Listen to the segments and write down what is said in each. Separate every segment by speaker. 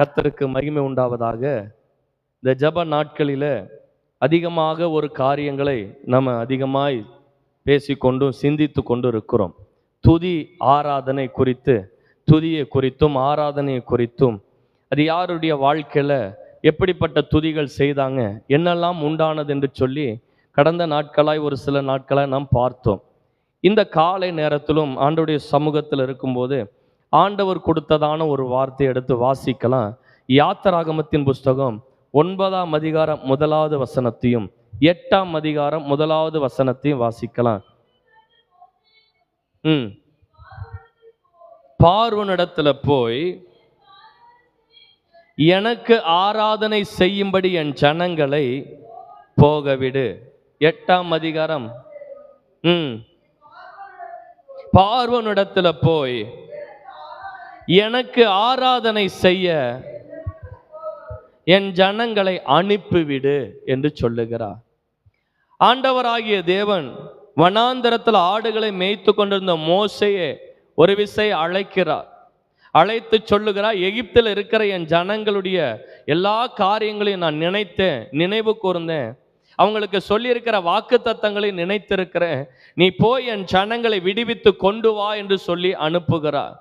Speaker 1: கத்தருக்கு மகிமை உண்டாவதாக. இந்த ஜப நாட்களில் அதிகமாக ஒரு காரியங்களை நம்ம அதிகமாய் பேசிக்கொண்டும் சிந்தித்து கொண்டு இருக்கிறோம் துதி ஆராதனை குறித்து துதியை குறித்தும் ஆராதனையை குறித்தும். அது யாருடைய வாழ்க்கையில் எப்படிப்பட்ட துதிகள் செய்தாங்க என்னெல்லாம் உண்டானது என்று சொல்லி கடந்த நாட்களாய் ஒரு சில நாட்களாய் நாம் பார்த்தோம். இந்த காலை நேரத்திலும் ஆண்டுடைய சமூகத்தில் இருக்கும்போது ஆண்டவர் கொடுத்ததான ஒரு வார்த்தை எடுத்து வாசிக்கலாம். யாத்திராகமத்தின் புஸ்தகம் ஒன்பதாம் அதிகாரம் முதலாவது வசனத்தையும் எட்டாம் அதிகாரம் முதலாவது வசனத்தையும் வாசிக்கலாம். ம். பார்வனிடத்துல போய் எனக்கு ஆராதனை செய்யும்படி என் ஜனங்களை போகவிடு. எட்டாம் அதிகாரம். ம். பார்வனிடத்துல போய் எனக்கு ஆராதனை செய்ய என் ஜனங்களை அனுப்பிவிடு என்று சொல்லுகிறார். ஆண்டவராகிய தேவன் வனாந்தரத்தில் ஆடுகளை மேய்த்து கொண்டிருந்த மோசையே ஒரு விசை அழைக்கிறார். அழைத்து சொல்லுகிறார் எகிப்தில் இருக்கிற என் ஜனங்களுடைய எல்லா காரியங்களையும் நான் நினைத்தேன் நினைவு கூர்ந்தேன். அவங்களுக்கு சொல்லியிருக்கிற வாக்கு தத்தங்களை நினைத்திருக்கிறேன். நீ போய் என் ஜனங்களை விடுவித்து கொண்டு வா என்று சொல்லி அனுப்புகிறார்.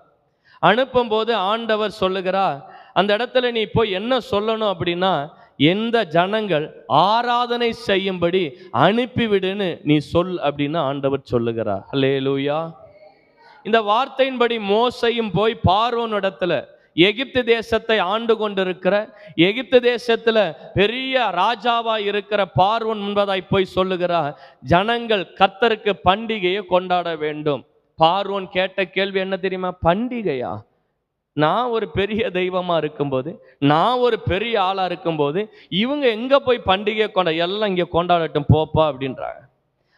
Speaker 1: அனுப்பும்போது ஆண்டவர் சொல்லுகிறார் அந்த இடத்துல நீ போய் என்ன சொல்லணும் அப்படின்னா எந்த ஜனங்கள் ஆராதனை செய்யும்படி அனுப்பிவிடுன்னு நீ சொல் அப்படின்னு ஆண்டவர் சொல்லுகிறார். லூயா இந்த வார்த்தையின்படி மோசையும் போய் பார்வன் இடத்துல எகிப்து தேசத்தை ஆண்டு கொண்டிருக்கிற எகிப்து தேசத்துல பெரிய ராஜாவா இருக்கிற பார்வன் முன்பதாய் போய் சொல்லுகிறார் ஜனங்கள் கத்தருக்கு பண்டிகையை கொண்டாட வேண்டும். பார்வோன் கேட்ட கேள்வி என்ன தெரியுமா? பண்டிகையா? நான் ஒரு பெரிய தெய்வமாக இருக்கும்போது நான் ஒரு பெரிய ஆளாக இருக்கும்போது இவங்க எங்கே போய் பண்டிகை கொண்ட எல்லாம் இங்கே கொண்டாடட்டும் போப்பா அப்படின்றாங்க.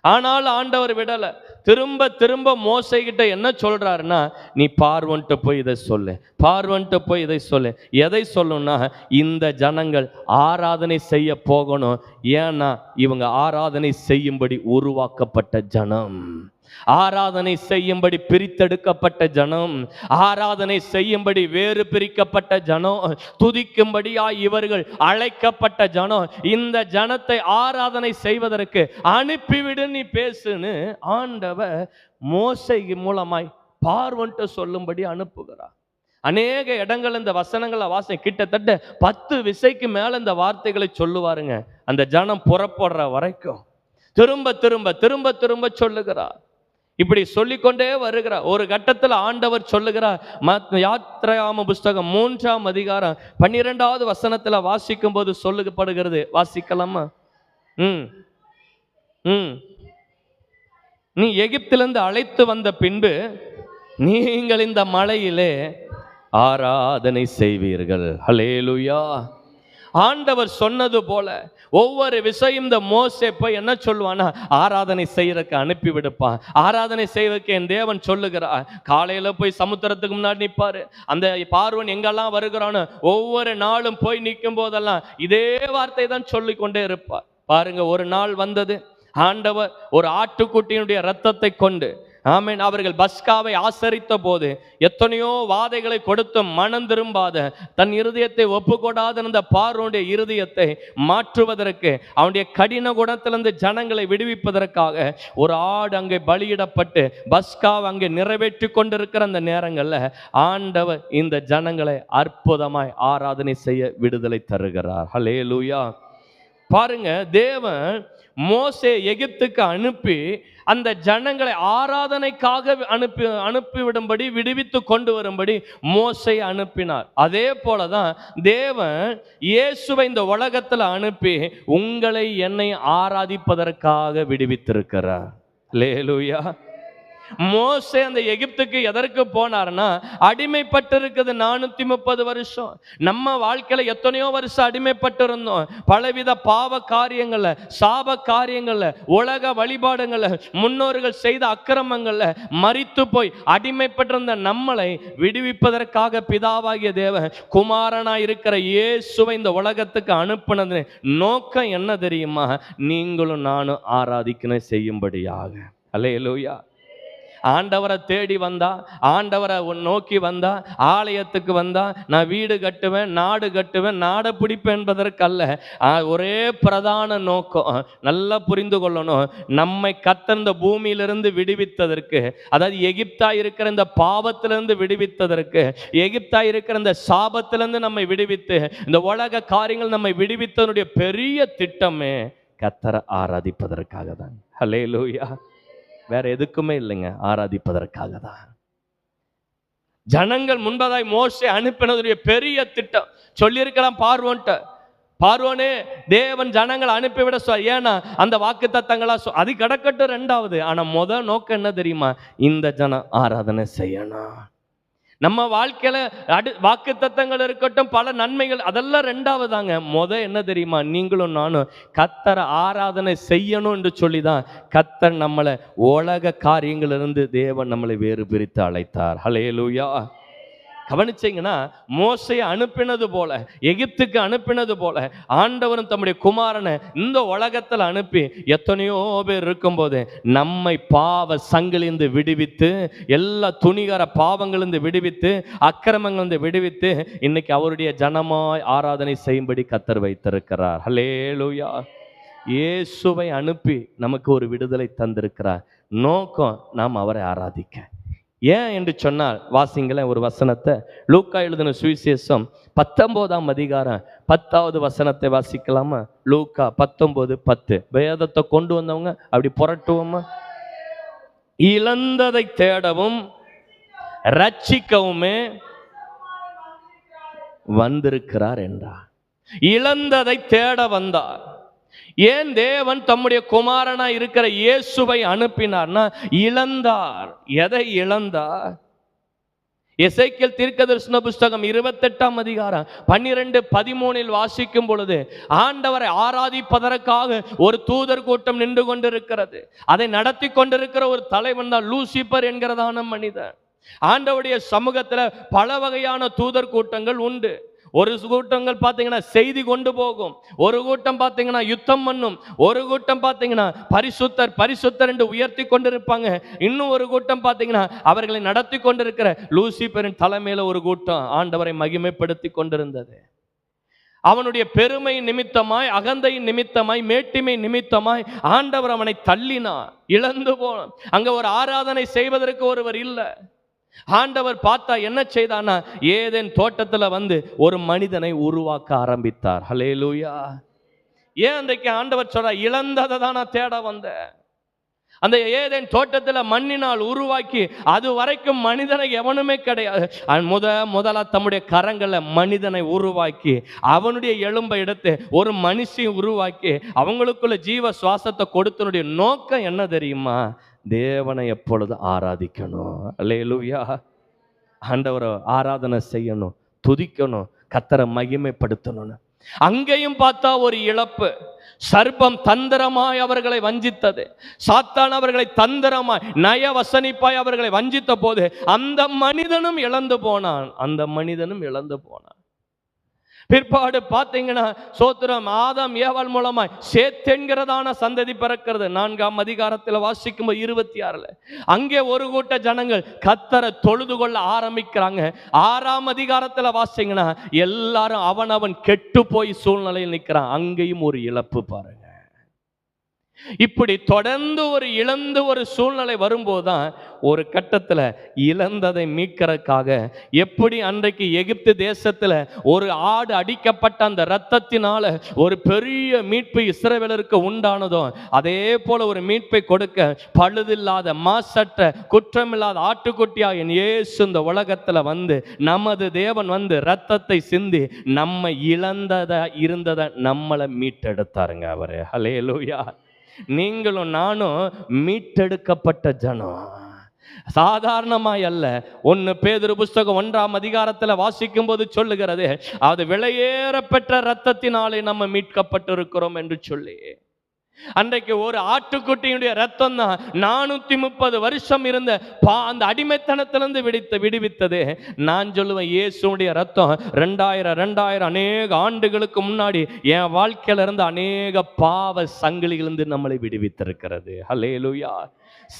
Speaker 1: ஆனால் ஆண்டவர் விடலை. திரும்ப திரும்ப மோசைகிட்ட என்ன சொல்கிறாருன்னா நீ பார்வன்ட்டு போய் இதை சொல்லு. பார்வன்ட்டு போய் இதை சொல்லு. எதை சொல்லுன்னா இந்த ஜனங்கள் ஆராதனை செய்ய போகணும். ஏன்னா இவங்க ஆராதனை செய்யும்படி உருவாக்கப்பட்ட ஜனம். ஆராதனை செய்யும்படி பிரித்தெடுக்கப்பட்ட ஜனம் ஆராதனை செய்யும்படி வேறு பிரிக்கப்பட்ட ஜனம் துதிக்கும்படியாய் இவர்கள் அழைக்கப்பட்ட ஜனம் இந்த ஜனத்தை ஆராதனை செய்வதற்கு அனுப்பிவிடு நீ பேசுன்னு ஆண்டவர் மோசை மூலமாய் பார்வன்ட்டு சொல்லும்படி அனுப்புகிறார். அநேக இடங்கள் இந்த வசனங்களை வாசனை கிட்டத்தட்ட பத்து விசைக்கு மேல இந்த வார்த்தைகளை சொல்லுவாருங்க. அந்த ஜனம் புறப்படுற வரைக்கும் திரும்ப திரும்ப திரும்ப திரும்ப சொல்லுகிறார். இப்படி சொல்லிக்கொண்டே வருகிறார். ஒரு கட்டத்தில் ஆண்டவர் சொல்லுகிறார் மத்- யாத்திராம புஸ்தகம் மூன்றாம் அதிகாரம் பன்னிரெண்டாவது வசனத்தில் வாசிக்கும் போது சொல்லப்படுகிறது வாசிக்கலாமா? ம். ம். நீ எகிப்திலிருந்து அழைத்து வந்த பின்பு நீங்கள் இந்த மலையிலே ஆராதனை செய்வீர்கள். ஹலேலுயா ஆண்டவர் சொன்னது போல ஒவ்வொரு விஷயம் இந்த மோசே போய் என்ன சொல்லுவானா ஆராதனை செய்யறதுக்கு அனுப்பி விடுப்பான் ஆராதனை செய்வதற்கு என் தேவன் சொல்லுகிறார் காலையில் போய் சமுத்திரத்துக்கு முன்னாடி நிற்பாரு அந்த பார்வன் எங்கெல்லாம் வருகிறானோ ஒவ்வொரு நாளும் போய் நிற்கும் போதெல்லாம் இதே வார்த்தை தான் சொல்லிக்கொண்டே இருப்பார். பாருங்க ஒரு நாள் வந்தது. ஆண்டவர் ஒரு ஆட்டுக்குட்டியினுடைய ரத்தத்தை கொண்டு ஆமீன். அவர்கள் பஸ்காவை ஆசரித்த போது எத்தனையோ வாதைகளை கொடுத்தும் மனம் திரும்பாத தன் இருதயத்தை ஒப்புக்கொடாத இருந்த பார்வனுடைய இருதயத்தை மாற்றுவதற்கு அவனுடைய கடின குணத்திலிருந்து ஜனங்களை விடுவிப்பதற்காக ஒரு ஆடு அங்கே பலியிடப்பட்டு பஸ்காவை அங்கே நிறைவேற்றி கொண்டிருக்கிற அந்த நேரங்களில் ஆண்டவர் இந்த ஜனங்களை அற்புதமாய் ஆராதனை செய்ய விடுதலை தருகிறார். ஹலே பாருங்க தேவன் மோசே எகிப்துக்கு அனுப்பி அந்த ஜனங்களை ஆராதனைக்காக அனுப்பி அனுப்பிவிடும்படி விடுவித்து கொண்டு வரும்படி மோசை அனுப்பினார். அதே போல தான் தேவன் இயேசுவை இந்த உலகத்தில் அனுப்பி உங்களை என்னை ஆராதிப்பதற்காக விடுவித்திருக்கிறார். லேலுயா மோசே அந்த எகிப்துக்கு எதற்கு போனார்னா அடிமைப்பட்டு இருக்குது நானூத்தி முப்பது வருஷம். நம்ம வாழ்க்கையில எத்தனையோ வருஷம் அடிமைப்பட்டு இருந்தோம் பலவித பாவ காரியங்கள சாப காரியங்கள உலக வழிபாடுங்கள்ல முன்னோர்கள் செய்த அக்கிரமங்கள்ல மறித்து போய் அடிமைப்பட்டிருந்த நம்மளை விடுவிப்பதற்காக பிதாவாகிய தேவன் குமாரனா இருக்கிற இயேசுவை இந்த உலகத்துக்கு அனுப்புனது நோக்கம் என்ன தெரியுமா? நீங்களும் நானும் ஆராதிக்கணும் செய்யும்படியாக. அல்லேலூயா. ஆண்டவரை தேடி வந்தா ஆண்டவரை உன் நோக்கி வந்தா ஆலயத்துக்கு வந்தா நான் வீடு கட்டுவேன் நாடு கட்டுவேன் நாடை பிடிப்பேன் என்பதற்கல்ல. ஒரே பிரதான நோக்கம் நல்லா புரிந்து கொள்ளணும். நம்மை கத்தந்த பூமியிலிருந்து விடுவித்ததற்கு அதாவது எகிப்தா இருக்கிற இந்த பாவத்திலிருந்து விடுவித்ததற்கு எகிப்தா இருக்கிற இந்த சாபத்திலிருந்து நம்மை விடுவித்து இந்த உலக காரியங்கள் நம்மை விடுவித்ததனுடைய பெரிய திட்டமே கத்தரை ஆராதிப்பதற்காக தான் ஹலே வேற எதுக்குமே இல்லைங்க. ஆராதிப்பதற்காக தான் ஜனங்கள் முன்பதாய் மோசை அனுப்பினதுடைய பெரிய திட்டம். சொல்லியிருக்கலாம் பார்வோன்ட்ட. பார்வோனே தேவன் ஜனங்களை அனுப்பிவிட சொ ஏன்னா அந்த வாக்கு தத்தங்களா சொ அது கிடக்கட்டும் ரெண்டாவது. ஆனா முதல் நோக்கம் என்ன தெரியுமா? இந்த ஜனம் ஆராதனை செய்யணும். நம்ம வாழ்க்கையில அடு வாக்கு தத்தங்கள் இருக்கட்டும் பல நன்மைகள் அதெல்லாம் ரெண்டாவதாங்க. முத என்ன தெரியுமா? நீங்களும் நானும் கத்தரை ஆராதனை செய்யணும் என்று சொல்லி தான் கத்தர் நம்மளை உலக காரியங்களிலிருந்து தேவன் நம்மளை வேறு பிரித்து அழைத்தார். ஹலேலூயா கவனிச்சிங்கன்னா மோசையை அனுப்பினது போல எகிப்துக்கு அனுப்பினது போல ஆண்டவரும் தம்முடைய குமாரனை இந்த உலகத்தில் அனுப்பி எத்தனையோ பேர் இருக்கும்போது நம்மை பாவ சங்கிலிருந்து விடுவித்து எல்லா துணிகர பாவங்களிருந்து விடுவித்து அக்கிரமங்களிலிருந்து விடுவித்து இன்னைக்கு அவருடைய ஜனமாய் ஆராதனை செய்யும்படி கத்தர் வைத்திருக்கிறார். ஹலேலூயா இயேசுவை அனுப்பி நமக்கு ஒரு விடுதலை தந்திருக்கிறார். நோக்கம் நாம் அவரை ஆராதிக்க. ஏன் என்று சொன்னால் வாசிங்களேன் ஒரு வசனத்தை. லூக்கா எழுதின சுவிசேஷம் பத்தொன்பதாம் அதிகாரம் பத்தாவது வசனத்தை வாசிக்கலாமா? லூக்கா பத்தொன்பது பத்து. வேதத்தை கொண்டு வந்தவங்க அப்படி புரட்டுவோமா? இழந்ததை தேடவும் ரட்சிக்கவுமே வந்திருக்கிறார் என்றார். இழந்ததை தேட வந்தார். ஏன் தேவன் தம்முடைய குமாரனா இருக்கிற இயேசுவை அனுப்பினார்னா இழந்தார். எதை இழந்தார்? எசைக்கியல் தீர்க்க தரிசன புஸ்தகம் இருபத்தெட்டாம் அதிகாரம் பன்னிரெண்டு பதிமூணில் வாசிக்கும் பொழுது ஆண்டவரை ஆராதிப்பதற்காக ஒரு தூதர் கூட்டம் நின்று கொண்டிருக்கிறது. அதை நடத்தி கொண்டிருக்கிற ஒரு தலைவன் தான் லூசிபர் என்கிறதான மனிதன். ஆண்டவுடைய சமூகத்துல பல வகையான தூதர் கூட்டங்கள் உண்டு. ஒரு கூட்டங்கள் பார்த்தீங்கன்னா செய்தி கொண்டு போகும். ஒரு கூட்டம் பார்த்தீங்கன்னா யுத்தம் பண்ணும். ஒரு கூட்டம் பார்த்தீங்கன்னா பரிசுத்தர் பரிசுத்தர் என்று உயர்த்தி கொண்டிருப்பாங்க. இன்னும் ஒரு கூட்டம் பார்த்தீங்கன்னா அவர்களை நடத்தி கொண்டிருக்கிற லூசிபரின் தலைமையில ஒரு கூட்டம் ஆண்டவரை மகிமைப்படுத்தி கொண்டிருந்தது. அவனுடைய பெருமை நிமித்தமாய் அகந்தை நிமித்தமாய் மேட்டிமை நிமித்தமாய் ஆண்டவர் அவனை தள்ளினான் இழந்து போனான் அங்க ஒரு ஆராதனை செய்வதற்கு ஒருவர் இல்லை. ஆண்டவர் பார்த்தா என்ன செய்தானா ஏதேன் தோட்டத்துல வந்து ஒரு மனிதனை உருவாக்க ஆரம்பித்தார். ஹலேலூயா ஏன் அன்றைக்கு ஆண்டவர் சொல்ற இழந்ததை தான் நான் தேட வந்தேன். அந்த ஏதேன் தோட்டத்தில் மண்ணினால் உருவாக்கி அது வரைக்கும் மனிதனை எவனுமே கிடையாது. முத முதலா தம்முடைய கரங்களை மனிதனை உருவாக்கி அவனுடைய எலும்பை எடுத்து ஒரு மனுஷன் உருவாக்கி அவங்களுக்குள்ள ஜீவ சுவாசத்தை கொடுத்தனுடைய நோக்கம் என்ன தெரியுமா? தேவனை எப்பொழுது ஆராதிக்கணும்? அல்லேலூயா. ஆண்டவரை ஆராதனை செய்யணும் துதிக்கணும் கத்தரை மகிமைப்படுத்தணும்னு. அங்கேயும் பார்த்தா ஒரு இழப்பு. சர்ப்பம் தந்திரமாய் அவர்களை வஞ்சித்தது. சாத்தான் அவர்களை தந்திரமாய் நய வசனிப்பாய் அவர்களை வஞ்சித்த போது அந்த மனிதனும் இழந்து போனான். அந்த மனிதனும் இழந்து போனான். பிற்பாடு பார்த்தீங்கன்னா சோத்திரம் ஆதாம் ஏவாள் மூலமாய் சேத்தென்கிறதான சந்ததி பிறக்கிறது. நான்காம் அதிகாரத்தில் வாசிக்கும் இருபத்தி ஆறுல அங்கே ஒரு கூட்ட ஜனங்கள் கத்தரை தொழுது கொள்ள ஆரம்பிக்கிறாங்க. ஆறாம் அதிகாரத்தில் வாசிங்கன்னா எல்லாரும் அவன் அவன் கெட்டு போய் சூழ்நிலையில் நிற்கிறான் அங்கேயும் ஒரு இழப்பு பாருங்க. இப்படி தொடர்ந்து ஒரு இழந்து ஒரு சூழ்நிலை வரும்போது தான் ஒரு கட்டத்தில் இழந்ததை மீட்கறதுக்காக எப்படி அன்றைக்கு எகிப்து தேசத்தில் ஒரு ஆடு அடிக்கப்பட்ட அந்த இரத்தத்தினால ஒரு பெரிய மீட்பு இஸ்ரவேலருக்கு உண்டானதோ அதே போல ஒரு மீட்பை கொடுக்க பழுதில்லாத மாசற்ற குற்றமில்லாத ஆட்டுக்குட்டியாக என் இயேசு இந்த உலகத்தில் வந்து நமது தேவன் வந்து ரத்தத்தை சிந்தி நம்ம இழந்ததை இருந்ததை நம்மளை மீட்டெடுத்தாருங்க அவர். ஹலே நீங்களும் நானும் மீட்டெடுக்கப்பட்ட ஜனம். சாதாரணமாய் அல்ல ஒன்று பேதுரு புஸ்தகம் ஒன்றாம் அதிகாரத்தில் வாசிக்கும் போது சொல்லுகிறது அது விலையேற பெற்ற ரத்தத்தினாலே நம்ம மீட்கப்பட்டிருக்கிறோம் என்று சொல்லி. அன்றைக்கு ஒரு ஆட்டுக்குட்டியுடைய ரத்தம் தான் நானூத்தி முப்பது வருஷம் இருந்த பா அந்த அடிமைத்தனத்திலிருந்து விடுத்த விடுவித்தது. நான் சொல்லுவேன் இயேசுடைய ரத்தம் ரெண்டாயிரம் ரெண்டாயிரம் அநேக ஆண்டுகளுக்கு முன்னாடி என் வாழ்க்கையில இருந்து அநேக பாவ சங்கிலிகளிலிருந்து நம்மளை விடுவித்திருக்கிறது. ஹலே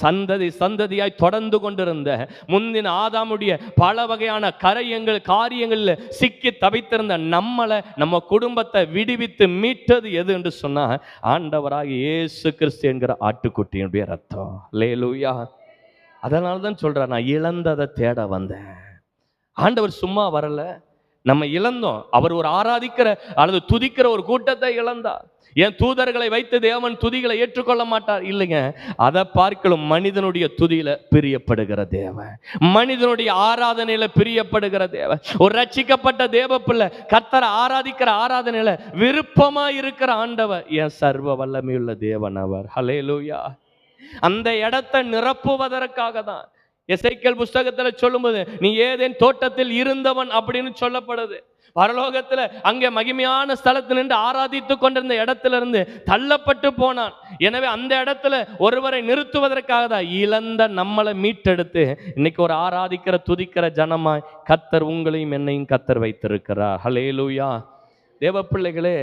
Speaker 1: சந்ததி சந்ததியாய் தொடர்ந்து கொண்டிருந்த முந்தின ஆதாமுடைய பல வகையான கரையங்கள் காரியங்களில் சிக்கி தவித்திருந்த நம்மளை நம்ம குடும்பத்தை விடுவித்து மீட்டது எது என்று சொன்னால் ஆண்டவராக இயேசு கிறிஸ்து என்கிற ஆட்டுக்குட்டியினுடைய ரத்தம். லேலூயா அதனால தான் சொல்கிறேன் நான் இழந்ததை தேட வந்தேன். ஆண்டவர் சும்மா வரலை. நம்ம இழந்தோம். அவர் ஒரு ஆராதிக்கிற அல்லது துதிக்கிற ஒரு கூட்டத்தை இழந்தார். என் தூதர்களை வைத்து தேவன் துதிகளை ஏற்றுக்கொள்ள மாட்டார். இல்லைங்க அதை பார்க்கலும் மனிதனுடைய துதியில பிரியப்படுகிற தேவன். மனிதனுடைய ஆராதனையில பிரியப்படுகிற தேவன். ஒரு ரட்சிக்கப்பட்ட தேவ பிள்ளை கத்தரை ஆராதிக்கிற ஆராதனையில விருப்பமா இருக்கிற ஆண்டவர் என் சர்வ வல்லமையுள்ள தேவன் அவர். ஹலேலூயா அந்த இடத்தை நிரப்புவதற்காக தான் எசைக்கல் புஸ்தகத்துல சொல்லும்போது நீ ஏதேன் தோட்டத்தில் இருந்தவன் அப்படின்னு சொல்லப்படுது. பரலோகத்தில் அங்கே மகிமையான ஸ்தலத்தில் நின்று ஆராதித்து கொண்டிருந்த இடத்துல இருந்து தள்ளப்பட்டு போனான். எனவே அந்த இடத்துல ஒருவரை நிறுத்துவதற்காக தான் இழந்த நம்மளை மீட்டெடுத்து இன்னைக்கு ஒரு ஆராதிக்கிற துதிக்கிற ஜனமாய் கத்தர் உங்களையும் என்னையும் கத்தர் வைத்திருக்கிறார். ஹலேலூயா தேவ பிள்ளைகளே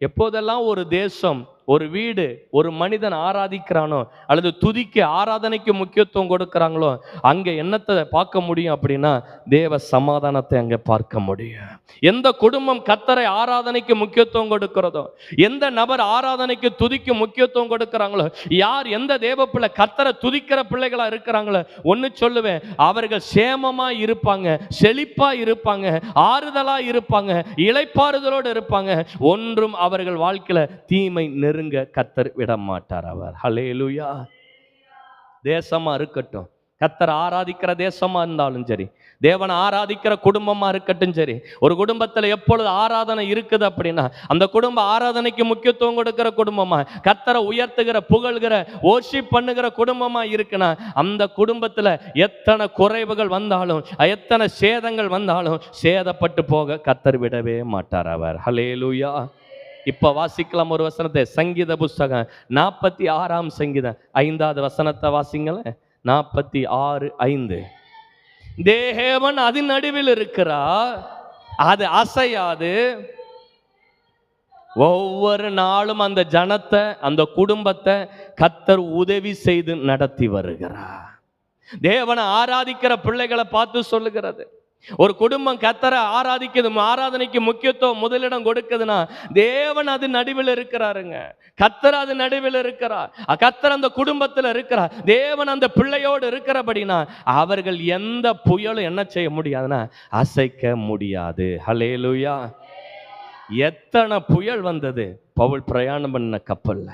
Speaker 1: எப்போதெல்லாம் ஒரு தேசம் ஒரு வீடு ஒரு மனிதன் ஆராதிக்கிறானோ அல்லது துதிக்கு ஆராதனைக்கு முக்கியத்துவம் கொடுக்குறாங்களோ அங்கே என்னத்தை பார்க்க முடியும் அப்படின்னா தேவ சமாதானத்தை அங்கே பார்க்க முடியும். எந்த குடும்பம் கத்தரை ஆராதனைக்கு முக்கியத்துவம் கொடுக்கிறதோ எந்த நபர் ஆராதனைக்கு துதிக்கு முக்கியத்துவம் கொடுக்குறாங்களோ யார் எந்த தேவ பிள்ளை கத்தரை துதிக்கிற பிள்ளைகளாக இருக்கிறாங்களோ ஒன்று சொல்லுவேன் அவர்கள் சேமமாக இருப்பாங்க செழிப்பாக இருப்பாங்க ஆறுதலாக இருப்பாங்க இளைப்பாறுதலோடு இருப்பாங்க ஒன்றும் அவர்கள் வாழ்க்கையில் தீமை நெருங்க கத்தர் விட மாட்டார் அவர். ஹலேலுயா தேசமாக இருக்கட்டும். கத்தர் ஆராதிக்கிற தேசமாக இருந்தாலும் சரி தேவனை ஆராதிக்கிற குடும்பமாக இருக்கட்டும் சரி ஒரு குடும்பத்தில் எப்பொழுது ஆராதனை இருக்குது அப்படின்னா அந்த குடும்ப ஆராதனைக்கு முக்கியத்துவம் கொடுக்கிற குடும்பமாக கத்தரை உயர்த்துகிற புகழ்கிற ஓர்ஷிப் பண்ணுகிற குடும்பமாக இருக்குன்னா அந்த குடும்பத்தில் எத்தனை குறைவுகள் வந்தாலும் எத்தனை சேதங்கள் வந்தாலும் சேதப்பட்டு போக கத்தர் விடவே மாட்டார் அவர். ஹலேலூயா இப்ப வாசிக்கலாம் ஒரு வசனத்தை. சங்கீத புஸ்தகம் நாற்பத்தி ஆறாம் சங்கீதம். ஐந்தாவது வசனத்தை வாசிங்களேன். நாற்பத்தி ஆறு ஐந்து. தேவன் அது நடுவில் இருக்கிறார். அது அசையாது. ஒவ்வொரு நாளும் அந்த ஜனத்தை அந்த குடும்பத்தை கத்தர் உதவி செய்து நடத்தி வருகிறார். தேவனை ஆராதிக்கிற பிள்ளைகளை பார்த்து சொல்லுகிறது. ஒரு குடும்பம் கத்தரை ஆராதிக்குது ஆராதனைக்கு முக்கியத்துவம் முதலிடம் கொடுக்குதுன்னா தேவன் அது நடுவில் இருக்கிறாருங்க. கத்தர் அது நடுவில் இருக்கிறார். கத்தர் அந்த குடும்பத்தில் இருக்கிறார். தேவன் அந்த பிள்ளையோடு இருக்கிறபடினா அவர்கள் எந்த புயலும் என்ன செய்ய முடியாதுன்னா அசைக்க முடியாது. ஹலேலுயா எத்தனை புயல் வந்தது? பவுல் பிரயாணம் பண்ண கப்பலில்.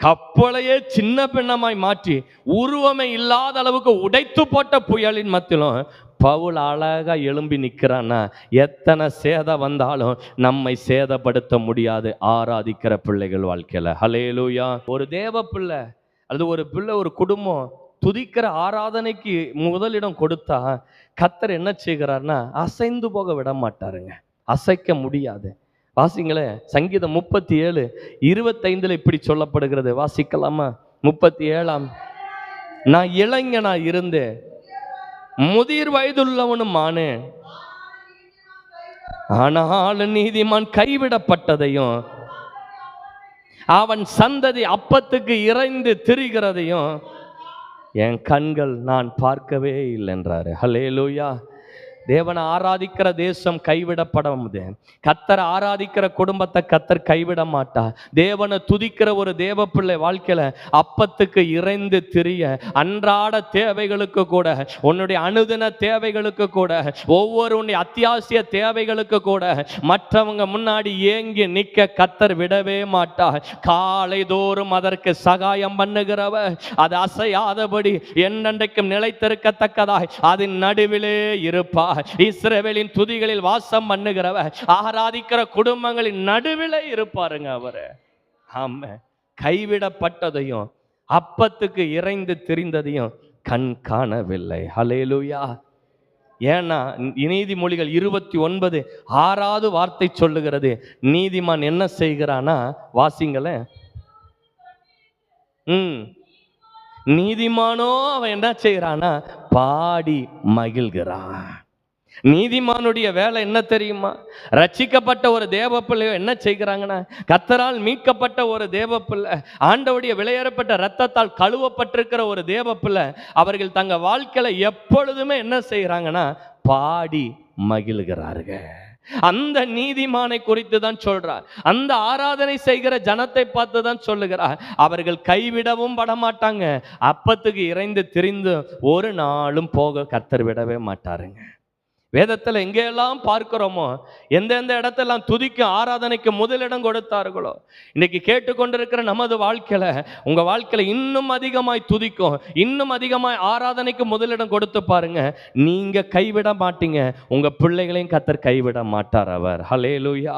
Speaker 1: கப்பலையே சின்ன பின்னமாய் மாற்றி உருவமே இல்லாத அளவுக்கு உடைத்து போட்ட புயலின் மத்தியிலும் பவுல் அழகா எழும்பி நிற்கிறான்னா எத்தனை சேதம் வந்தாலும் நம்மை சேதப்படுத்த முடியாது ஆராதிக்கிற பிள்ளைகள் வாழ்க்கையில். ஹலேலூயா ஒரு தேவ பிள்ளை அல்லது ஒரு பிள்ளை ஒரு குடும்பம் துதிக்கிற ஆராதனைக்கு முதலிடம் கொடுத்தா கத்தர் என்ன செய்கிறார்னா அசைந்து போக விட மாட்டாருங்க அசைக்க முடியாது. வாசிங்களேன் சங்கீதம் முப்பத்தி ஏழு இருபத்தைந்தில் இப்படி சொல்லப்படுகிறது. வாசிக்கலாமா? முப்பத்தி ஏழாம் நான் இளைஞனா இருந்தேன். முதிர் வயதுள்ளவனும் ஆனேன். ஆனால் நீதிமான் கைவிடப்பட்டதையும் அவன் சந்ததி அப்பத்துக்கு இறைந்து திரிகிறதையும் என் கண்கள் நான் பார்க்கவே இல்லை என்றாரு. ஹலே லூயா தேவனை ஆராதிக்கிற தேசம் கைவிடப்படாது கத்தரை ஆராதிக்கிற குடும்பத்தை கத்தர் கைவிட மாட்டார் தேவனை துதிக்கிற ஒரு தேவ பிள்ளை வாழ்க்கையில் அப்பத்துக்கு இறைந்து திரிய அன்றாட தேவைகளுக்கு கூட உன்னுடைய அனுதின தேவைகளுக்கு கூட ஒவ்வொரு உன்னுடைய அத்தியாவசிய தேவைகளுக்கு கூட மற்றவங்க முன்னாடி ஏங்கி நிற்க கத்தர் விடவே மாட்டார் காலை தோறும் அதற்கு சகாயம் பண்ணுகிறவ அது அசையாதபடி என்னென்றைக்கும் நிலைத்திருக்கத்தக்கதாய் அதன் நடுவிலே இருப்பார் இஸ்ரவேலின் துதிகளில் வாசம் பண்ணுகிறவ ஆராதிக்கிற குடும்பங்களின் நடுவில் இருப்பாருங்க அவர். ஆம. கைவிடப்பட்டதையும் அப்பத்துக்கு இறைந்து திரிந்ததையும் கண் காணவில்லை. ஹலேலுயா ஏன்னா நீதிமொழிகள் இருபத்தி ஒன்பது ஆறாவது வார்த்தை சொல்லுகிறது. நீதிமான் என்ன செய்கிறானா வாசிங்களேன் ம். நீதிமானோ அவன் என்ன செய்கிறானா பாடி மகிழ்கிறான். நீதிமானுடைய வேலை என்ன தெரியுமா? ரட்சிக்கப்பட்ட ஒரு தேவ பிள்ளையோ என்ன செய்கிறாங்கன்னா கத்தரால் மீட்கப்பட்ட ஒரு தேவ பிள்ளை ஆண்டவுடைய விளையேறப்பட்ட ரத்தத்தால் கழுவப்பட்டிருக்கிற ஒரு தேவ பிள்ளை அவர்கள் தங்க வாழ்க்கையில எப்பொழுதுமே என்ன செய்கிறாங்கன்னா பாடி மகிழ்கிறார்கள். அந்த நீதிமானை குறித்து தான் சொல்றார். அந்த ஆராதனை செய்கிற ஜனத்தை பார்த்து தான் சொல்லுகிறார். அவர்கள் கைவிடவும் பட மாட்டாங்க அப்பத்துக்கு இறைந்து திரிந்து ஒரு நாளும் போக கத்தர் விடவே மாட்டாருங்க. வேதத்தில் எங்கெல்லாம் பார்க்கிறோமோ எந்தெந்த இடத்தெல்லாம் துதிக்கும் ஆராதனைக்கு முதலிடம் கொடுத்தார்களோ இன்னைக்கு கேட்டுக்கொண்டிருக்கிற நமது வாழ்க்கையில் உங்கள் வாழ்க்கையில் இன்னும் அதிகமாய் துதிக்கும் இன்னும் அதிகமாய் ஆராதனைக்கு முதலிடம் கொடுத்து பாருங்க. நீங்கள் கைவிட மாட்டீங்க. உங்கள் பிள்ளைகளையும் கத்தர் கைவிட மாட்டார் அவர். ஹலே லூயா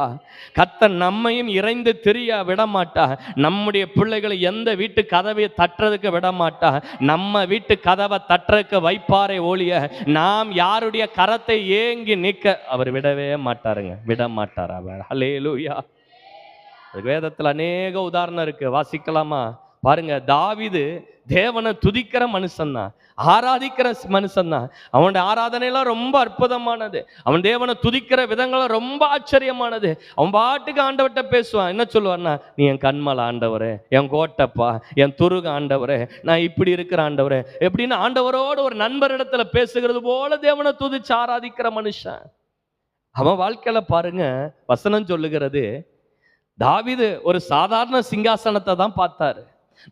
Speaker 1: கத்தர் நம்மையும் இறைந்து திரிய விட மாட்டா. நம்முடைய பிள்ளைகளை எந்த வீட்டு கதவையை தட்டுறதுக்கு விட மாட்டா. நம்ம வீட்டு கதவை தட்டுறதுக்கு வைப்பாரே ஒழிய நாம் யாருடைய கரத்தை ஏங்கி நிற்க அவர் விடவே மாட்டாருங்க. விட மாட்டார் அவர். ஹலே லூயா வேதத்தில் அநேக உதாரணம் இருக்கு. வாசிக்கலாமா? பாருங்க தாவிது தேவனை துதிக்கிற மனுஷன்தான் ஆராதிக்கிற மனுஷன்தான். அவனுடைய ஆராதனையெல்லாம் ரொம்ப அற்புதமானது. அவன் தேவனை துதிக்கிற விதங்களும் ரொம்ப ஆச்சரியமானது. அவன் பாட்டுக்கு ஆண்டவர்கிட்ட பேசுவான் என்ன சொல்லுவான்னா நீ என் கண்மலை ஆண்டவரே என் கோட்டப்பா என் துருக ஆண்டவரே நான் இப்படி இருக்கிற ஆண்டவரே. எப்படின்னு ஆண்டவரோடு ஒரு நண்பரிடத்துல பேசுகிறது போல தேவனை துதிச்சு ஆராதிக்கிற மனுஷன். அவன் வாழ்க்கையில பாருங்க வசனம் சொல்லுகிறது தாவிது ஒரு சாதாரண சிங்காசனத்தை தான் பார்த்தாரு.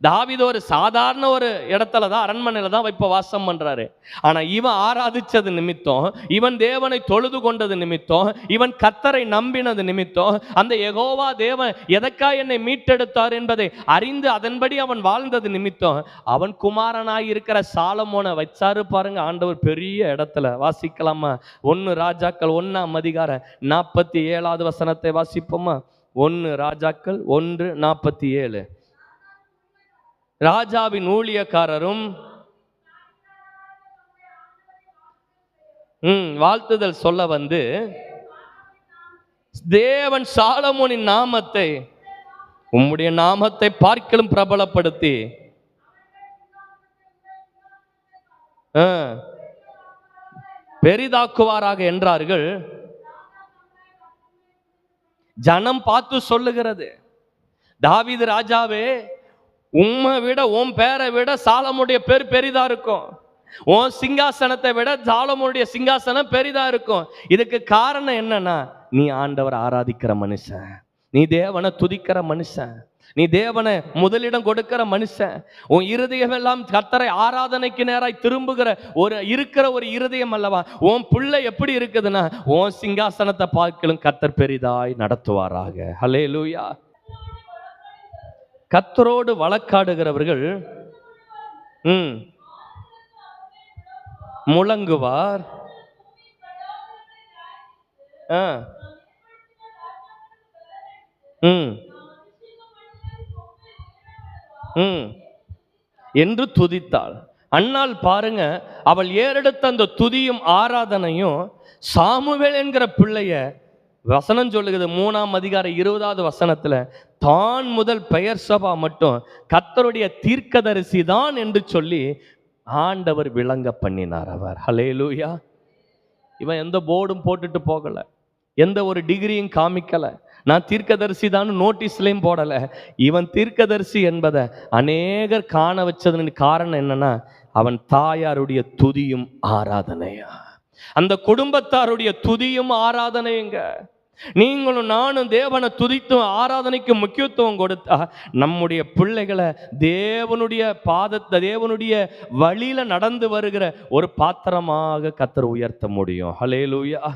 Speaker 1: தாவித ஒரு சாதாரண ஒரு இடத்துல தான் அரண்மனையில தான் இப்போ வாசம் பண்ணுறாரு ஆனால் இவன் ஆராதிச்சது நிமித்தம் இவன் தேவனை தொழுது கொண்டது நிமித்தம் இவன் கத்தரை நம்பினது நிமித்தம் அந்த எகோவா தேவன் எதற்கா என்னை மீட்டெடுத்தார் என்பதை அறிந்து அதன்படி அவன் வாழ்ந்தது நிமித்தம் அவன் குமாரனாய் இருக்கிற சாலமோனை வச்சாரு பாருங்க ஆண்டவர் பெரிய இடத்துல வாசிக்கலாமா? ஒன்று ராஜாக்கள் ஒன்றாம் அதிகாரம் நாற்பத்தி ஏழாவது வசனத்தை வாசிப்போமா? ஒன்று ராஜாக்கள் ஒன்று நாற்பத்தி ஏழு. ராஜாவின் ஊழியக்காரரும் வாழ்த்துதல் சொல்ல வந்து தேவன் சாலமோனின் நாமத்தை உம்முடைய நாமத்தை பார்க்கலும் பிரபலப்படுத்தி பெரிதாக்குவாராக என்றார்கள். ஜனம் பார்த்து சொல்லுகிறது தாவீது ராஜாவே உம்மை விட உன் பேரை விட சாலமுடைய பேர் பெரிதா இருக்கும். உன் சிங்காசனத்தை விட சாலமுடைய சிங்காசனம் பெரிதா இருக்கும். இதுக்கு காரணம் என்னன்னா நீ ஆண்டவர் ஆராதிக்கிற மனுஷன். நீ தேவனை துதிக்கிற மனுஷன். நீ தேவனை முதலிடம் கொடுக்கிற மனுஷன். உன் இருதயம் எல்லாம் கத்தரை ஆராதனைக்கு நேராய் திரும்புகிற ஒரு இருக்கிற ஒரு இருதயம் அல்லவா? உன் பிள்ளை எப்படி இருக்குதுன்னா உன் சிங்காசனத்தை பார்க்கலும் கத்தர் பெரிதாய் நடத்துவாராக. ஹலே லூயா கத்தரோடு வழக்காடுகிறவர்கள் ம் முழங்குவார். ஆ ம் ம் என்று துதித்தாள். அண்ணால் பாருங்க அவள் ஏறெடுத்த அந்த துதியும் ஆராதனையும் சாமுவேல் என்கிற பிள்ளைய வசனம் சொல்லுகிறது மூணாம் அதிகாரம் இருபதாவது வசனத்தில் தான் முதல் பெயர் சபா மட்டும் கத்தருடைய தீர்க்கதரிசி தான் என்று சொல்லி ஆண்டவர் விளங்க பண்ணினார் அவர். ஹலே லூயா இவன் எந்த போர்டும் போட்டுட்டு போகலை. எந்த ஒரு டிகிரியும் காமிக்கலை. நான் தீர்க்கதரிசி தான் நோட்டீஸ்லையும் போடலை. இவன் தீர்க்கதரிசி என்பதை அநேகர் காண வச்சதன் காரணம் என்னன்னா அவன் தாயாருடைய துதியும் ஆராதனையா. அந்த குடும்பத்தாருடைய துதியும் ஆராதனையுங்க நீங்களும் நானும் தேவனை துதித்தும் ஆராதனைக்கு முக்கியத்துவம் கொடுத்தா நம்முடைய பிள்ளைகளை தேவனுடைய பாதத்தை தேவனுடைய வழியில நடந்து வருகிற ஒரு பாத்திரமாக கத்தர் உயர்த்த முடியும். ஹலேலூயா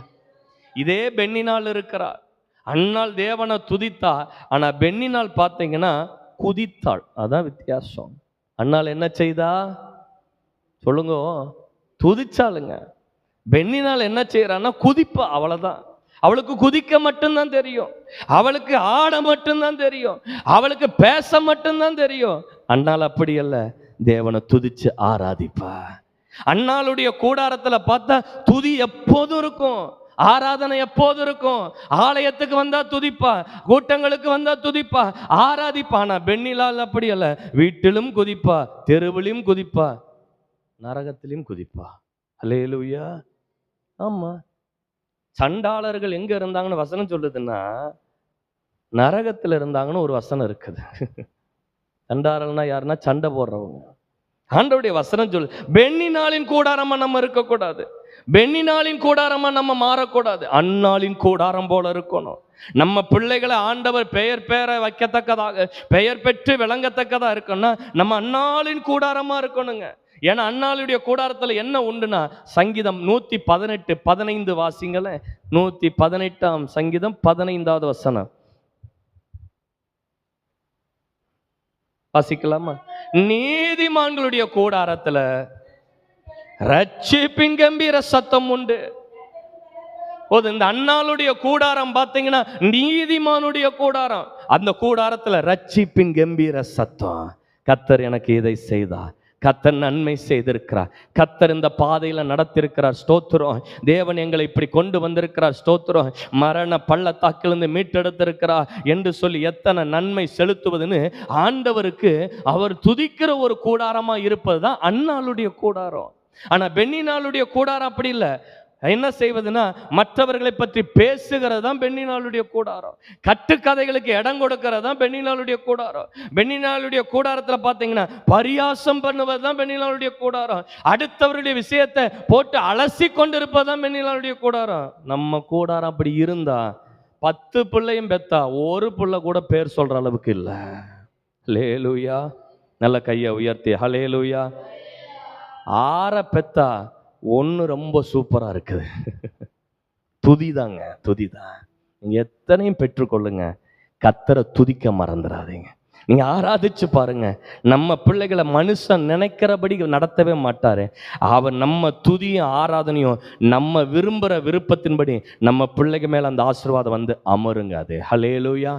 Speaker 1: இதே பெண்ணினால் இருக்கிறார். அண்ணாள் தேவனை துதித்தா ஆனா பெண்ணினால் பார்த்தீங்கன்னா குதித்தாள். அதான் வித்தியாசம். அண்ணாள் என்ன செய்தா? சொல்லுங்க. துதிச்சாளுங்க. பெண்ணினால் என்ன செய்யறான்னா குதிப்பா அவ்வளவுதான். அவளுக்கு குதிக்க மட்டும்தான் தெரியும். அவளுக்கு ஆட மட்டும்தான் தெரியும். அவளுக்கு பேச மட்டும்தான் தெரியும். அண்ணால் அப்படி அல்ல. தேவனை துதிச்சு ஆராதிப்பா. அண்ணாளுடைய கூடாரத்தில் பார்த்தா துதி எப்போதும் இருக்கும். ஆராதனை எப்போது இருக்கும். ஆலயத்துக்கு வந்தா துதிப்பா. கூட்டங்களுக்கு வந்தா துதிப்பா. ஆராதிப்பா. ஆனா பெண்ணிலால் அப்படி அல்ல. வீட்டிலும் குதிப்பா. தெருவிலும் குதிப்பா. நரகத்திலும் குதிப்பா. அல்லேலூயா. ஆமா. சண்டாளர்கள் எங்க இருந்தாங்கன்னு வசனம் சொல்லுதுன்னா நரகத்துல இருந்தாங்கன்னு ஒரு வசனம் இருக்குது. சண்டாளர்னா யாருன்னா சண்டை போடுறவங்க. ஆண்டவுடைய வசனம் சொல்லு பெண்ணினாலின் கூடாரமா நம்ம இருக்கக்கூடாது. பெண்ணினாலின் கூடாரமா நம்ம மாறக்கூடாது. அந்நாளின் கூடாரம் போல இருக்கணும். நம்ம பிள்ளைகளை ஆண்டவர் பெயர் பெயரை வைக்கத்தக்கதாக பெயர் பெற்று விளங்கத்தக்கதா இருக்கணும்னா நம்ம அந்நாளின் கூடாரமா இருக்கணுங்க. ஏன்னா அண்ணாளுடைய கூடாரத்துல என்ன உண்டுனா சங்கீதம் நூத்தி பதினெட்டு பதினைந்து வாசிங்கள. நூத்தி பதினெட்டாம் சங்கீதம் பதினைந்தாவது வசனம். வாசிக்கலாமா? நீதிமான்களுடைய கூடாரத்துல ரட்சிப்பின் கம்பீர சத்தம் உண்டு. போது இந்த அண்ணாளுடைய கூடாரம் பார்த்தீங்கன்னா நீதிமானுடைய கூடாரம். அந்த கூடாரத்துல ரட்சிப்பின் கம்பீர சத்தம். கத்தர் எனக்கு இதை செய்தார். கத்தர் நன்மை செய்திருக்கிறார். கத்தர் இந்த பாதையில் நடத்திருக்கிறார். ஸ்தோத்திரம். தேவன் எங்களை இப்படி கொண்டு வந்திருக்கிறார். ஸ்தோத்திரம். மரண பள்ளத்தாக்கிலிருந்து மீட்டெடுத்திருக்கிறார் என்று சொல்லி எத்தனை நன்மை செலுத்துவதுன்னு ஆண்டவருக்கு அவர் துதிக்கிற ஒரு கூடாரமாக இருப்பது தான் அண்ணாளுடைய கூடாரம். ஆனால் பெண்ணினாளுடைய கூடாரம் அப்படி இல்லை. என்ன செய்வதுன்னா மற்றவர்களை பற்றி பேசுகிறது தான் பெண்ணினாளுடைய கூடாரம். கட்டுக்கதைகளுக்கு இடம் கொடுக்கறது தான் பெண்ணினாளுடைய கூடாரம். பெண்ணினாளுடைய கூடாரத்தில் பார்த்தீங்கன்னா பரியாசம் பண்ணுவது தான் பெண்ணினாளுடைய கூடாரம். அடுத்தவருடைய விஷயத்தை போட்டு அலசி கொண்டிருப்பது தான் பெண்ணினாளுடைய கூடாரம். நம்ம கூடாரம் அப்படி இருந்தா பத்து பிள்ளையும் பெத்தா ஒரு பிள்ளை கூட பேர் சொல்கிற அளவுக்கு இல்லை. லேலுயா நல்ல கையை உயர்த்தி ஹலேலுயா ஆற பெத்தா ஒன்று ரொம்ப சூப்பராக இருக்குது. துதி தாங்க துதி தான் நீங்கள் எத்தனையும் பெற்றுக்கொள்ளுங்க கத்தரை துதிக்க மறந்துடாதீங்க நீங்கள் ஆராதிச்சு பாருங்க நம்ம பிள்ளைகளை மனுஷன் நினைக்கிறபடி நடத்தவே மாட்டார். அவர் நம்ம துதியும் ஆராதனையும் நம்ம விரும்புகிற விருப்பத்தின்படி நம்ம பிள்ளைங்க மேலே அந்த ஆசீர்வாதம் வந்து அமருங்க அது. ஹலேலூயா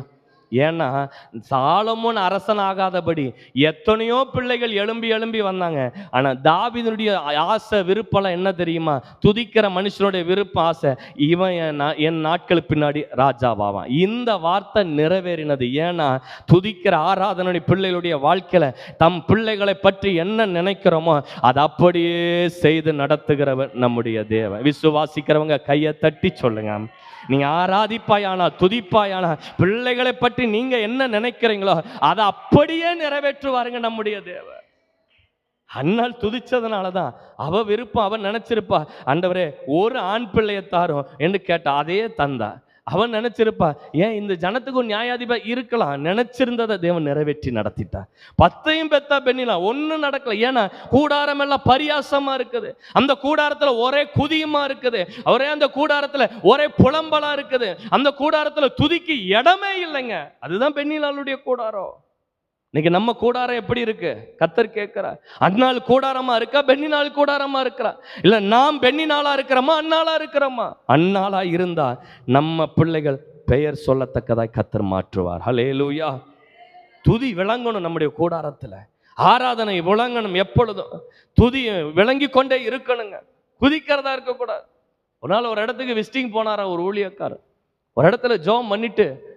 Speaker 1: ஏன்னா சாலமோன் அரசன் ஆகாதபடி எத்தனையோ பிள்ளைகள் எழும்பி எழும்பி வந்தாங்க. ஆனால் தாவிதனுடைய ஆசை விருப்பம்லாம் என்ன தெரியுமா? துதிக்கிற மனுஷனுடைய விருப்பம் ஆசை இவன் என் நா- என் நாட்களுக்கு பின்னாடி ராஜாவாவான். இந்த வார்த்தை நிறைவேறினது. ஏன்னா துதிக்கிற ஆராதனுடைய பிள்ளைகளுடைய வாழ்க்கையில் தம் பிள்ளைகளை பற்றி என்ன நினைக்கிறோமோ அதை அப்படியே செய்து நடத்துகிறவன் நம்முடைய தேவன். விசுவாசிக்கிறவங்க கையை தட்டி சொல்லுங்க. நீ ஆராதிப்பாயானா துதிப்பாயானா பிள்ளைகளை பற்றி நீங்க என்ன நினைக்கிறீங்களோ அதை அப்படியே நிறைவேற்றுவாருங்க நம்முடைய தேவர் அண்ணால் துதிச்சதுனால தான் அவ விருப்பம் அவன் நினைச்சிருப்பா அண்டவரே ஒரு ஆண் பிள்ளையை தாரும் என்று கேட்டா அதையே தந்தா அவன் நினைச்சிருப்பா ஏன் இந்த ஜனத்துக்கும் நியாயாதிபதி இருக்கலாம் நினைச்சிருந்ததை தேவன் நிறைவேற்றி நடத்திட்டான் பத்தையும் பெத்தா பெண்ணிலாம் ஒன்றும் நடக்கல. ஏன்னா கூடாரம் எல்லாம் பரியாசமா இருக்குது. அந்த கூடாரத்துல ஒரே குதியுமா இருக்குது. ஒரே அந்த கூடாரத்துல ஒரே புலம்பலா இருக்குது. அந்த கூடாரத்துல துதிக்கு இடமே இல்லைங்க. அதுதான் பெண்ணிலாளுடைய கூடாரம். இன்னைக்கு நம்ம கூடாரம் எப்படி இருக்கு? கத்தர் கேட்கிறா அந்நாள் கூடாரமா இருக்கா? பெண்ணி நாள் கூடாரமா இருக்கிறா இல்ல நாம் பெண்ணி நாளா இருக்கிறோமா? அந்நாளா இருக்கிறோமா? அந்நாளா இருந்தா நம்ம பிள்ளைகள் பெயர் சொல்லத்தக்கதாய் கத்தர் மாற்றுவார். ஹலேலூயா துதி விளங்கணும் நம்முடைய கூடாரத்துல. ஆராதனை விளங்கணும் எப்பொழுதும். துதி விளங்கி கொண்டே இருக்கணுங்க. குதிக்கிறதா இருக்கக்கூடாது. ஒரு நாள் ஒரு இடத்துக்கு விசிட்டிங் போனாரா ஒரு ஊழியக்காரர். ஒரு இடத்துல ஜோம் பண்ணிட்டு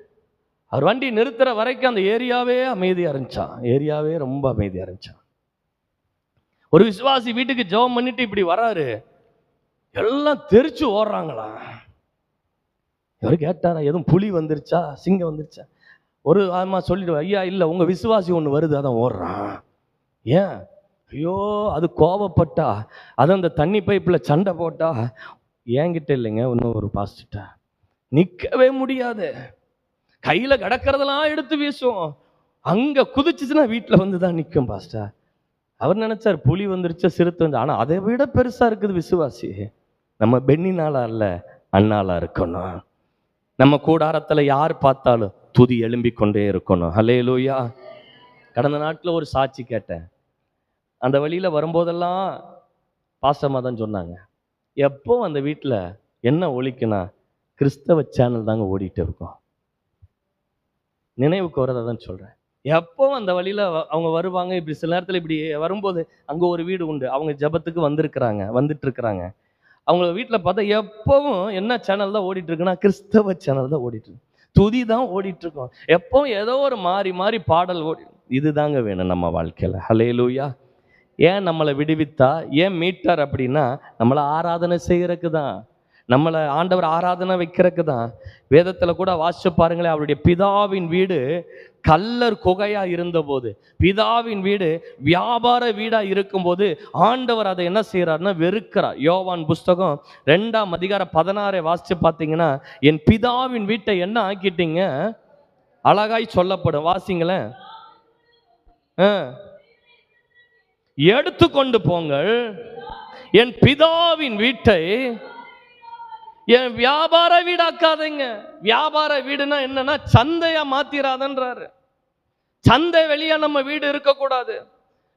Speaker 1: அவர் வண்டி நிறுத்துகிற வரைக்கும் அந்த ஏரியாவே அமைதியாக இருந்துச்சான் ஏரியாவே ரொம்ப அமைதியாக இருந்துச்சான் ஒரு விசுவாசி வீட்டுக்கு ஜெபம் பண்ணிட்டு இப்படி வராரு. எல்லாம் தெரிச்சு ஓடுறாங்களா? இவர் கேட்டாரா எதுவும் புலி வந்துருச்சா? சிங்கம் வந்துருச்சா? ஒரு ஆமா சொல்லிட்டு ஐயா இல்லை உங்கள் விசுவாசி ஒன்று வருது அதான் ஓடுறான். ஏன்? ஐயோ அது கோவப்பட்டா அது அந்த தண்ணி பைப்பில் சண்டை போட்டா என்கிட்ட இல்லைங்க இன்னும் ஒரு பாஸ்டா நிற்கவே முடியாது. கையில் கிடக்கிறதெல்லாம் எடுத்து வீசும் அங்கே குதிச்சுச்சுன்னா வீட்டில் வந்து தான் நிற்கும் பாஸ்டா அவர் நினைச்சார் புலி வந்துருச்சு சிறுத்தை வந்து ஆனால் அதை விட பெருசா இருக்குது விசுவாசி. நம்ம பெண்ணினாலா இல்லை அண்ணாலா இருக்கணும். நம்ம கூடாரத்துல யார் பார்த்தாலும் துதி எழும்பி கொண்டே இருக்கணும். ஹலேலூயா கடந்த நாட்டில் ஒரு சாட்சி கேட்டேன். அந்த வழியில் வரும்போதெல்லாம் பாசமாக தான் சொன்னாங்க. எப்போ அந்த வீட்டில் என்ன ஒழிக்குன்னா கிறிஸ்தவ சேனல் தாங்க ஓடிட்டு இருக்கோம். நினைவுக்கு வரதை தான் சொல்கிறேன் எப்போ அந்த வழியில் அவங்க வருவாங்க இப்படி சில நேரத்தில் இப்படி வரும்போது அங்கே ஒரு வீடு உண்டு. அவங்க ஜெபத்துக்கு வந்திருக்கிறாங்க வந்துட்டு இருக்கிறாங்க அவங்க வீட்டில் பார்த்தா எப்பவும் என்ன சேனல் தான் ஓடிட்டு இருக்குன்னா கிறிஸ்தவ சேனல் தான் ஓடிட்டு இருக்கு துதி தான் ஓடிட்டு இருக்கோம் எப்பவும் ஏதோ ஒரு மாறி மாறி பாடல் ஓடி இதுதாங்க வேணும் நம்ம வாழ்க்கையில். ஹலேலூயா ஏன் நம்மளை விடுவித்தா? ஏன் மீட்டார் அப்படின்னா நம்மளை ஆராதனை செய்கிறதுக்கு தான் நம்மளை ஆண்டவர் ஆராதனை வைக்கிறதுக்கு தான். வேதத்தில் கூட வாசிச்சு பாருங்களேன் அவருடைய பிதாவின் வீடு கல்லர் குகையாக இருந்தபோது பிதாவின் வீடு வியாபார வீடாக இருக்கும்போது ஆண்டவர் அதை என்ன செய்கிறாருன்னா வெறுக்கிறார். யோவான் புஸ்தகம் ரெண்டாம் அதிகார பதினாறை வாசித்து பார்த்தீங்கன்னா என் பிதாவின் வீட்டை என்ன ஆக்கிட்டீங்க? அழகாய் சொல்லப்படும். வாசிங்களேன். ஆ. எடுத்துக்கொண்டு போங்கள். என் பிதாவின் வீட்டை என் வியாபார வீடாக்காதீங்க. வியாபார வீடுனா என்னன்னா சந்தையா மாத்திராதன்றாரு. சந்தை வெளியா நம்ம வீடு இருக்கக்கூடாது.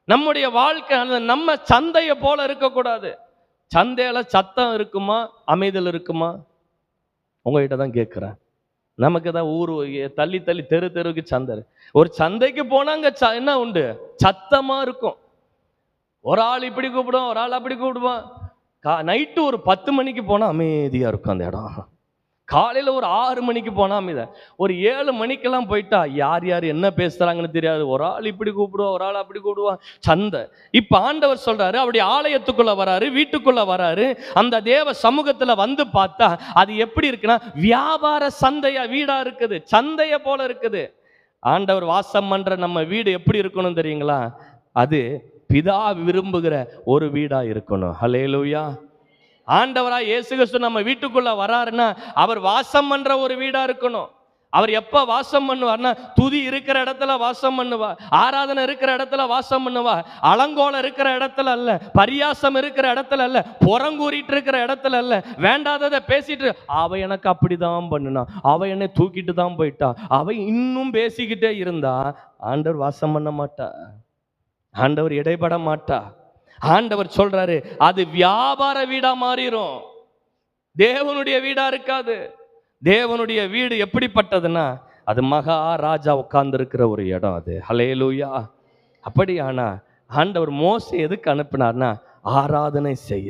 Speaker 1: நம்முடைய வாழ்க்கை அந்த நம்ம சந்தையை போல இருக்கக்கூடாது. சந்தையில சத்தம் இருக்குமா அமைதல் இருக்குமா? உங்ககிட்ட தான் கேட்குறேன். நமக்கு தான் ஊர் தள்ளி தள்ளி தெரு தெருவுக்கு சந்தை ஒரு சந்தைக்கு போனாங்க என்ன உண்டு? சத்தமா இருக்கும். ஒரு ஆள் இப்படி கூப்பிடுவான் ஒரு ஆள் அப்படி கூப்பிடுவான். கா நைட்டு ஒரு பத்து மணிக்கு போனால் அமைதியாக இருக்கும் அந்த இடம். காலையில் ஒரு ஆறு மணிக்கு போனால் அமைதி. ஒரு ஏழு மணிக்கெல்லாம் போயிட்டா யார் யார் என்ன பேசுகிறாங்கன்னு தெரியாது. ஒரு ஆள் இப்படி கூப்பிடுவா ஒரு ஆள் அப்படி கூப்பிடுவான் சந்தை. இப்போ ஆண்டவர் சொல்கிறாரு அப்படி ஆலயத்துக்குள்ளே வராரு வீட்டுக்குள்ளே வராரு. அந்த தேவ சமூகத்தில் வந்து பார்த்தா அது எப்படி இருக்குன்னா வியாபார சந்தையாக வீடாக இருக்குது சந்தையை போல இருக்குது. ஆண்டவர் வாசம் பண்ணுற நம்ம வீடு எப்படி இருக்கணும் தெரியுங்களா? அது பிதா விரும்புகிற ஒரு வீடாக இருக்கணும். ஹலேலூயா ஆண்டவரா இயேசு கிறிஸ்து நம்ம வீட்டுக்குள்ளே வராருன்னா அவர் வாசம் பண்ணுற ஒரு வீடாக இருக்கணும். அவர் எப்போ வாசம் பண்ணுவார்னா துதி இருக்கிற இடத்துல வாசம் பண்ணுவா ஆராதனை இருக்கிற இடத்துல வாசம் பண்ணுவா அலங்கோலம் இருக்கிற இடத்துல அல்ல பரியாசம் இருக்கிற இடத்துல அல்ல புறங்கூறிட்டு இருக்கிற இடத்துல அல்ல வேண்டாததை பேசிட்டு அவ எனக்கு அப்படிதான் பண்ணுனா அவ என்னை தூக்கிட்டு தான் போயிட்டா அவ இன்னும் பேசிக்கிட்டே இருந்தா ஆண்டவர் வாசம் பண்ண மாட்டா. ஆண்டவர் இடைப்பட மாட்டா ஆண்டவர் சொல்றாரு அது வியாபார வீடா மாறிடும் தேவனுடைய வீடா இருக்காது. தேவனுடைய வீடு எப்படிப்பட்டதுன்னா அது மகா ராஜா உட்கார்ந்து இருக்கிற ஒரு இடம் அது. ஹலேலூயா அப்படியானா ஆண்டவர் மோசை எதுக்கு அனுப்பினார்னா ஆராதனை செய்ய